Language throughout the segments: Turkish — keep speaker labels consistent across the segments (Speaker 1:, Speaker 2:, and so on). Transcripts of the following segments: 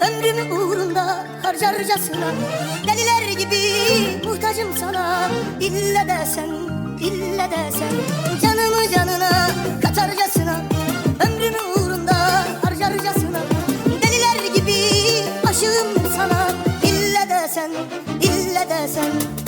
Speaker 1: Ömrümü uğrunda harcarcasına Deliler gibi muhtacım sana. İlle de sen, ille de sen Canımı canına katarcasına. Ömrümü uğrunda harcarcasına Deliler gibi aşığım sana. İlle de sen, ille de sen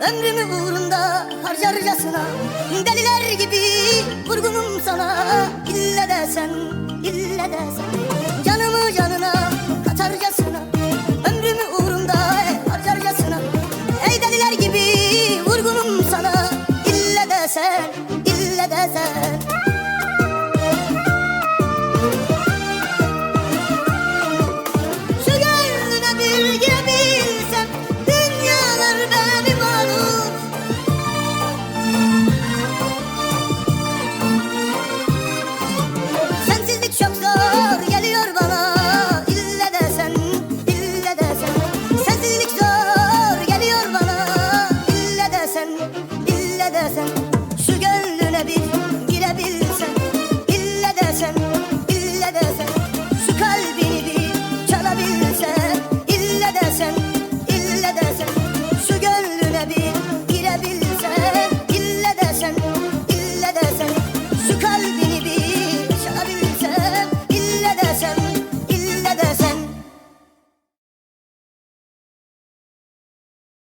Speaker 1: Ömrümü uğrunda harcarcasına Deliler gibi vurgunum sana. İlle de sen, ille de sen Canımı canına katarcasına. Ömrümü uğrunda harcarcasına Ey deliler gibi vurgunum sana. İlle de sen, ille de sen